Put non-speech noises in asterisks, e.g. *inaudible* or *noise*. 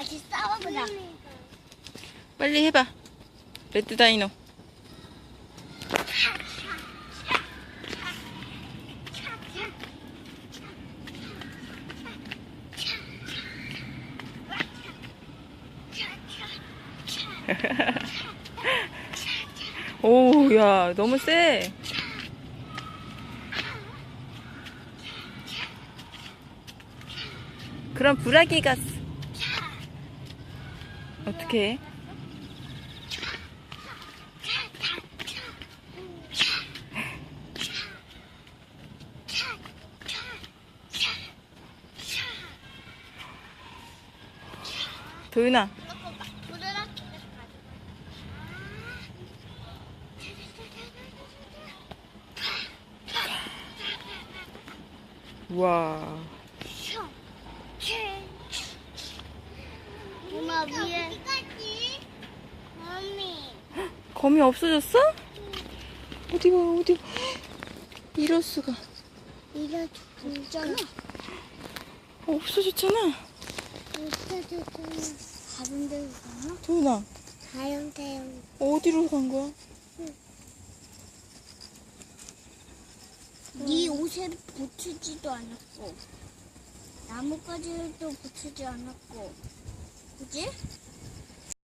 같이 싸워보자. 빨리 해봐. 레드 다이노. *laughs* 오, 야, 너무 세. 그럼 쓰- 어떻게 해? 도윤아, 와, 엄마 위에? 언니. 거미 없어졌어? 어디 봐, 어디 봐. 이럴 수가. 이거 진짜나? 어, 없어졌잖아. 없어졌잖아. 가본 데로 가나? 도윤아, 가영대영. 어디로 간 거야? 네 옷에 붙이지도 않았고 나뭇가지도 붙이지 않았고 chứ.